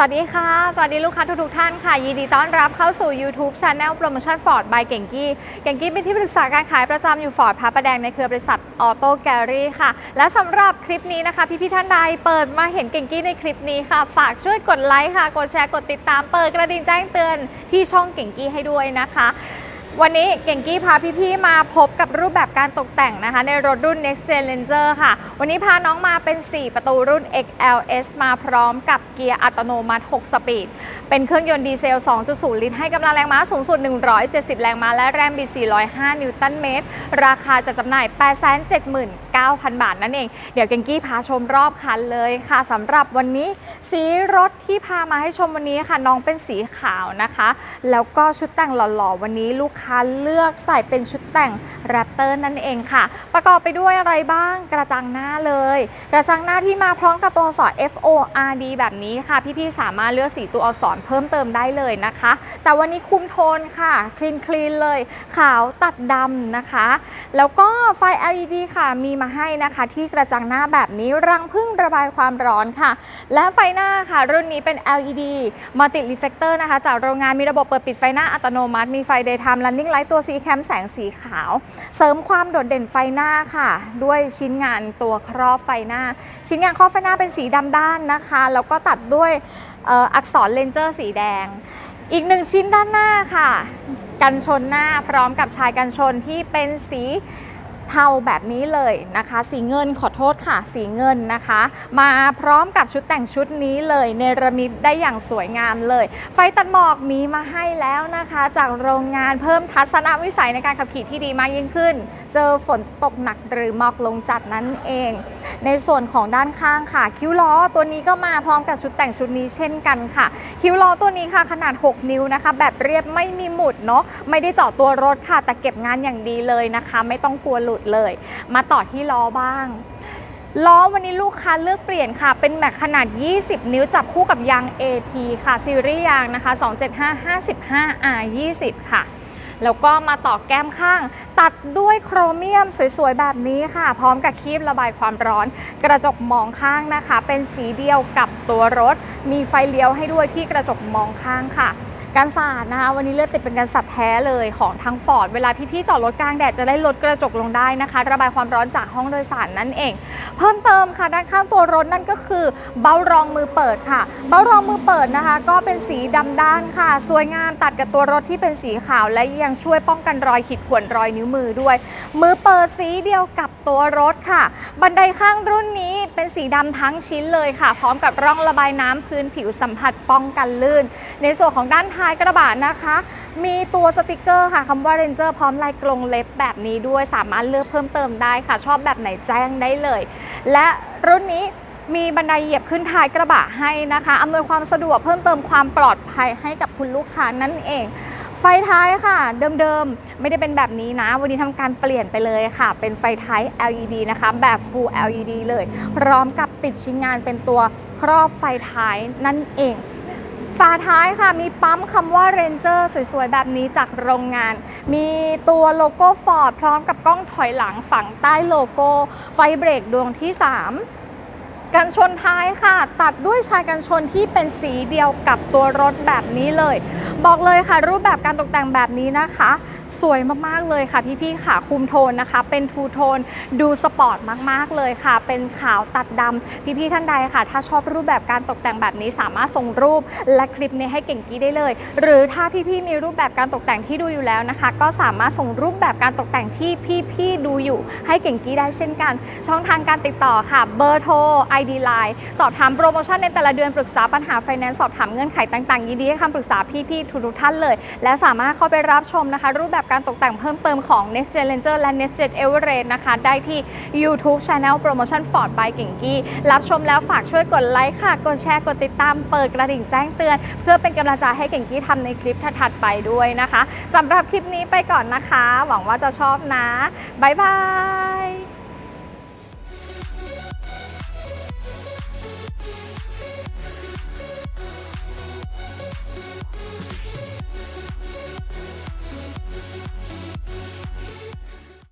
สวัสดีค่ะ สวัสดีลูกค้าทุกๆท่านค่ะ ยินดีต้อนรับเข้าสู่ YouTube Channel Promotion Ford by เก่งกี้เก่งกี้เป็นที่ปรึกษาการขายประจำอยู่ฟอร์ดพระประแดงในเครือบริษัทออโต้แกลลี่ค่ะ และสำหรับคลิปนี้นะคะ พี่ๆท่านใดเปิดมาเห็นเก่งกี้ในคลิปนี้ค่ะ ฝากช่วยกดไลค์ค่ะ กดแชร์ กดติดตาม เปิดกระดิ่งแจ้งเตือนที่ช่องเก่งกี้ให้ด้วยนะคะ วันนี้เก่งกี้พาพี่ๆมาพบกับรูปแบบการตกแต่งนะคะ ในรถรุ่น Next Gen Ranger ค่ะ วันนี้พาน้องมาเป็น 4 ประตูรุ่น XLS มาพร้อมกับเกียร์อัตโนมัติ 6 สปีด เป็นเครื่องยนต์ดีเซล 2.0 ลิตร ให้กำลังแรงม้าสูงสุด 170 แรงม้าและแรงบิด405 นิวตันเมตร ราคาจะจำหน่าย 870,000 9,000 บาทนั่นเอง เดี๋ยวเกงกี้พาชมรอบคันเลยค่ะสำหรับวันนี้สีรถที่พามาให้ชมวันนี้ค่ะน้องเป็นสีขาวนะคะ แล้วก็ชุดแต่งหล่อๆ วันนี้ลูกค้าเลือกใส่เป็นชุดแต่งแรปเตอร์นั่นเองค่ะ ประกอบไปด้วยอะไรบ้างกระจังหน้าเลย กระจังหน้าที่มาพร้อมกับตัวอักษร F O R D แบบนี้ค่ะ พี่ๆสามารถเลือกสีตัวอักษรเพิ่มเติมได้เลยนะคะ แต่วันนี้คุมโทนค่ะคลีนคลีนเลย ขาวตัดดำนะคะ แล้วก็ไฟ LED ค่ะมีมาให้นะคะที่กระจังหน้าแบบนี้รังพึ่งระบายความร้อนค่ะ และไฟหน้าค่ะ รุ่นนี้เป็น LED Multi Reflector นะคะ จากโรงงานมีระบบเปิดปิดไฟหน้าอัตโนมัติ มีไฟ Daytime Running Light ตัว C Cam แสงสีขาว เสริมความโดดเด่นไฟหน้าค่ะ ด้วยชิ้นงานตัวครอบไฟหน้า ชิ้นงานครอบไฟหน้าเป็นสีดำด้านนะคะ แล้วก็ตัดด้วยอักษรเลนเจอร์สีแดง อีกหนึ่งชิ้นด้านหน้าค่ะ กันชนหน้าพร้อมกับชายกันชนที่เป็นสี เทาแบบนี้เลยนะคะ สีเงินขอโทษค่ะ สีเงินนะคะ มาพร้อมกับชุดแต่งชุดนี้เลยเนรมิตได้อย่างสวยงามเลย ไฟตัดหมอกมีมาให้แล้วนะคะ จากโรงงานเพิ่มทัศนวิสัยในการขับขี่ที่ดีมากยิ่งขึ้น เจอฝนตกหนักหรือหมอกลงจัดนั่นเอง ในส่วนของด้านข้างค่ะ คิ้วล้อตัวนี้ก็มาพร้อมกับชุดแต่งชุดนี้เช่นกันค่ะ คิ้วล้อตัวนี้ค่ะขนาด 6 นิ้วนะคะ แบบเรียบไม่มีหมุดเนาะไม่ได้เจาะตัวรถค่ะ แต่เก็บงานอย่างดีเลยนะคะ ไม่ต้องกลัวหลุดเลย มาต่อที่ล้อบ้างล้อวันนี้ลูกค้าเลือกเปลี่ยนค่ะ เป็นแม็กขนาด 20 นิ้วจับคู่กับยาง AT ค่ะ ซีรีส์ยางนะคะ 275 55 R 20 ค่ะ แล้วก็มาต่อแก้มข้าง ตัดด้วยโครเมียมสวยๆ แบบนี้ค่ะ พร้อมกับคีบระบายความร้อน กระจกมองข้างนะคะ เป็นสีเดียวกับตัวรถ มีไฟเลี้ยวให้ด้วยที่กระจกมองข้างค่ะ การสาดนะคะ วันนี้เลือกติดเป็นการสัดแท้เลยของทางฟอร์ดเวลาพี่ๆจอดรถกลางแดดจะได้ลดกระจกลงได้นะคะ ระบายความร้อนจากห้องโดยสารนั่นเอง เพิ่มเติมค่ะด้านข้างตัวรถนั่นก็คือ เบ้ารองมือเปิดค่ะ เบ้ารองมือเปิดนะคะ ก็เป็นสีดำด้านค่ะ สวยงามตัดกับตัวรถที่เป็นสีขาว และยังช่วยป้องกันรอยขีดข่วนรอยนิ้วมือด้วย มือเปิดสีเดียวกับตัวรถค่ะ บันไดข้างรุ่นนี้เป็นสีดำทั้งชิ้นเลยค่ะ พร้อมกับร่องระบายน้ำพื้นผิวสัมผัสป้องกันลื่น ในส่วนของด้านท้ายายกระบะนะคะ มีตัวสติกเกอร์ค่ะคำว่า Ranger พร้อมลายกรงเล็บแบบนี้ด้วยสามารถเลือกเพิ่มเติมได้ค่ะ ชอบแบบไหนแจ้งได้เลย และรุ่นนี้มีบันไดเหยียบขึ้นท้ายกระบะให้นะคะอำนวยความสะดวกเพิ่มเติมความปลอดภัยให้กับคุณลูกค้านั่นเอง ไฟท้ายค่ะ เดิมๆ ไม่ได้เป็นแบบนี้นะ วันนี้ทำการเปลี่ยนไปเลยค่ะ เป็นไฟท้าย LED นะคะ แบบ Full LED เลย พร้อมกับติดชิ้นงานเป็นตัวครอบไฟท้ายนั่นเอง ฝาท้ายค่ะมีปั๊มคำว่า Ranger สวยๆ แบบนี้จากโรงงาน มีตัวโลโก้ Ford พร้อมกับกล้องถอยหลังฝั่งใต้โลโก้ ไฟเบรกดวงที่ 3กันชนท้ายค่ะ ตัดด้วยชายกันชนที่เป็นสีเดียวกับตัวรถแบบนี้เลย บอกเลยค่ะ รูปแบบการตกแต่งแบบนี้นะคะ สวยมากๆเลยค่ะพี่ๆค่ะคุมโทนนะคะ เป็นทูโทนดูสปอร์ตมากๆเลยค่ะ เป็นขาวตัดดำพี่ๆท่านใดค่ะ ถ้าชอบรูปแบบการตกแต่งแบบนี้สามารถส่งรูปและคลิปนี้ให้เก่งกี้ได้เลย หรือถ้าพี่ๆมีรูปแบบการตกแต่งที่ดูอยู่แล้วนะคะ ก็สามารถส่งรูปแบบการตกแต่งที่พี่ๆดูอยู่ให้เก่งกี้ได้เช่นกัน ช่องทางการติดต่อค่ะเบอร์โทร ID Line สอบถามโปรโมชั่นในแต่ละเดือนปรึกษาปัญหาไฟแนนซ์สอบถามเงื่อนไขต่างๆยินดีให้คำปรึกษาพี่ๆทุกท่านเลย และสามารถเข้าไปรับชมนะคะ รูปแบบการตกแต่งเพิ่มเติมของ Next Gen Ranger และ Next Gen Everest นะคะ ได้ที่ YouTube Channel Promotion Ford by กิ่งกี้รับชมแล้วฝากช่วยกดไลค์ค่ะ กดแชร์ กดติดตาม เปิดกระดิ่งแจ้งเตือน เพื่อเป็นกำลังใจให้กิ่งกี้ทำในคลิปถัดไปด้วยนะคะสำหรับคลิปนี้ไปก่อนนะคะ หวังว่าจะชอบนะบ๊ายบาย